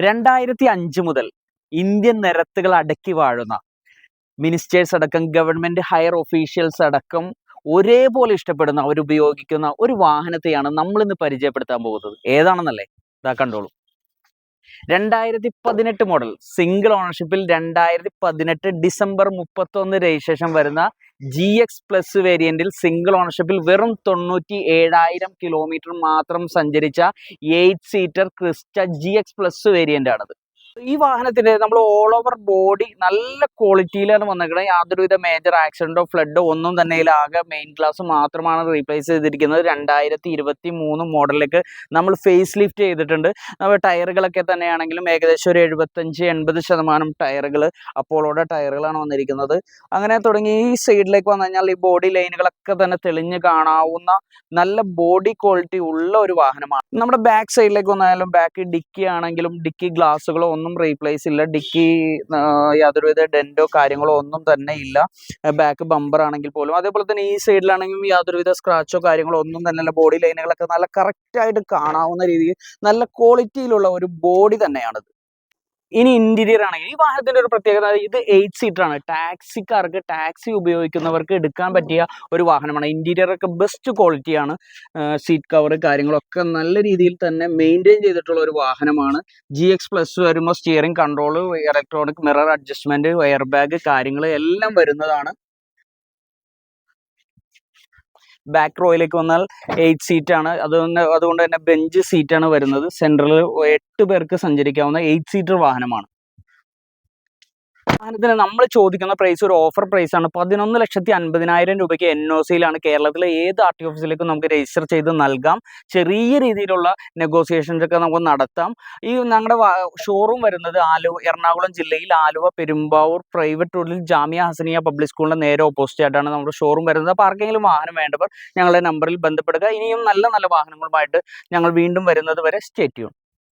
രണ്ടായിരത്തി അഞ്ച് മുതൽ ഇന്ത്യൻ നിരത്തുകൾ അടക്കി വാഴുന്ന മിനിസ്റ്റേഴ്സ് അടക്കം ഗവൺമെന്റ് ഹയർ ഒഫീഷ്യൽസ് അടക്കം ഒരേപോലെ ഇഷ്ടപ്പെടുന്ന അവരുപയോഗിക്കുന്ന ഒരു വാഹനത്തെയാണ് നമ്മൾ ഇന്ന് പരിചയപ്പെടുത്താൻ പോകുന്നത്. ഏതാണെന്നല്ലേ? ഇതാ കണ്ടോളൂ. രണ്ടായിരത്തി പതിനെട്ട് മോഡൽ സിംഗിൾ ഓണർഷിപ്പിൽ രണ്ടായിരത്തി പതിനെട്ട് ഡിസംബർ മുപ്പത്തൊന്ന് രജിസ്ട്രേഷൻ വരുന്ന ജി എക്സ് പ്ലസ് വേരിയന്റിൽ സിംഗിൾ ഓണർഷിപ്പിൽ വെറും തൊണ്ണൂറ്റി ഏഴായിരം കിലോമീറ്റർ മാത്രം സഞ്ചരിച്ച eight seater Crysta G X plus variant ആണത്. ഈ വാഹനത്തിന്റെ നമ്മൾ ഓൾ ഓവർ ബോഡി നല്ല ക്വാളിറ്റിയിലാണ് വന്നേക്കുന്നത് യാതൊരുവിധ മേജർ ആക്സിഡന്റോ ഫ്ലഡോ ഒന്നും തന്നെ ആകെ മെയിൻ ഗ്ലാസ് മാത്രമാണ് റീപ്ലേസ് ചെയ്തിരിക്കുന്നത്. രണ്ടായിരത്തി ഇരുപത്തി മൂന്ന് മോഡലിലേക്ക് നമ്മൾ ഫേസ് ലിഫ്റ്റ് ചെയ്തിട്ടുണ്ട്. നമ്മൾ ടയറുകളൊക്കെ തന്നെയാണെങ്കിലും ഏകദേശം ഒരു എഴുപത്തഞ്ച് എൺപത് ശതമാനം ടയറുകൾ അപ്പോളോടെ ടയറുകളാണ് വന്നിരിക്കുന്നത്. അങ്ങനെ തുടങ്ങി ഈ സൈഡിലേക്ക് വന്നു കഴിഞ്ഞാൽ ഈ ബോഡി ലൈനുകളൊക്കെ തന്നെ തെളിഞ്ഞ് കാണാവുന്ന നല്ല ബോഡി ക്വാളിറ്റി ഉള്ള ഒരു വാഹനമാണ്. നമ്മുടെ ബാക്ക് സൈഡിലേക്ക് വന്നാലും ബാക്ക് ഡിക്കി ആണെങ്കിലും ഡിക്കി ഗ്ലാസ്സുകളോ ഒന്നും റീപ്ലേസ് ഇല്ല. ഡിക്കി യാതൊരുവിധ ഡെന്റോ കാര്യങ്ങളോ ഒന്നും തന്നെ ഇല്ല. ബാക്ക് ബമ്പർ ആണെങ്കിൽ പോലും. അതേപോലെ തന്നെ ഈ സൈഡിലാണെങ്കിലും യാതൊരുവിധ സ്ക്രാച്ചോ കാര്യങ്ങളോ ഒന്നും തന്നെ ഇല്ല. ബോഡി ലൈനുകളൊക്കെ നല്ല കറക്റ്റായിട്ട് കാണാവുന്ന രീതിയിൽ നല്ല ക്വാളിറ്റിയിലുള്ള ഒരു ബോഡി തന്നെയാണിത്. ഇനി ഇന്റീരിയർ ആണെങ്കിൽ ഈ വാഹനത്തിന്റെ ഒരു പ്രത്യേകത ഇത് എയ്റ്റ് സീറ്റർ ആണ്. ടാക്സിക്കാർക്ക് ടാക്സി ഉപയോഗിക്കുന്നവർക്ക് എടുക്കാൻ പറ്റിയ ഒരു വാഹനമാണ്. ഇന്റീരിയർ ഒക്കെ ബെസ്റ്റ് ക്വാളിറ്റിയാണ് സീറ്റ് കവർ കാര്യങ്ങളൊക്കെ നല്ല രീതിയിൽ തന്നെ മെയിന്റെയിൻ ചെയ്തിട്ടുള്ള ഒരു വാഹനമാണ്. ജി എക്സ് പ്ലസ് വരുമ്പോൾ steering control electronic mirror adjustment air bag കാര്യങ്ങൾ എല്ലാം വരുന്നതാണ്. ബാക്ക് റോയിലേക്ക് വന്നാൽ എയ്റ്റ് ആണ്. അതുകൊണ്ട് അതുകൊണ്ട് തന്നെ ബെഞ്ച് സീറ്റ് ആണ് വരുന്നത്. സെൻട്രൽ എട്ട് പേർക്ക് സഞ്ചരിക്കാവുന്ന എയ്റ്റ് സീറ്റർ വാഹനമാണ്. വാഹനത്തിന് നമ്മൾ ചോദിക്കുന്ന പ്രൈസ് ഒരു ഓഫർ പ്രൈസ് ആണ്. പതിനൊന്ന് ലക്ഷത്തി അൻപതിനായിരം രൂപയ്ക്ക് എൻ ഒ സിയിലാണ് കേരളത്തിലെ ഏത് ആർ ടി ഓഫീസിലേക്കും നമുക്ക് രജിസ്റ്റർ ചെയ്ത് നൽകാം. ചെറിയ രീതിയിലുള്ള നെഗോസിയേഷൻസ് ഒക്കെ നമുക്ക് നടത്താം. ഈ ഞങ്ങളുടെ ഷോറൂം വരുന്നത് ആലുവ എറണാകുളം ജില്ലയിൽ ആലുവ പെരുമ്പാവൂർ പ്രൈവറ്റ് റോഡിൽ ജാമിയ ഹസനിയ പബ്ലിക് സ്കൂളിന്റെ നേരെ ഓപ്പോസിറ്റ് ആയിട്ടാണ് നമ്മുടെ ഷോറൂം വരുന്നത്. അപ്പോൾ ആർക്കെങ്കിലും വാഹനം വേണ്ടവർ ഞങ്ങളുടെ നമ്പറിൽ ബന്ധപ്പെടുക. ഇനിയും നല്ല നല്ല വാഹനങ്ങളുമായിട്ട് ഞങ്ങൾ വീണ്ടും വരുന്നത് വരെ സ്റ്റേറ്റ് ചെയ്യും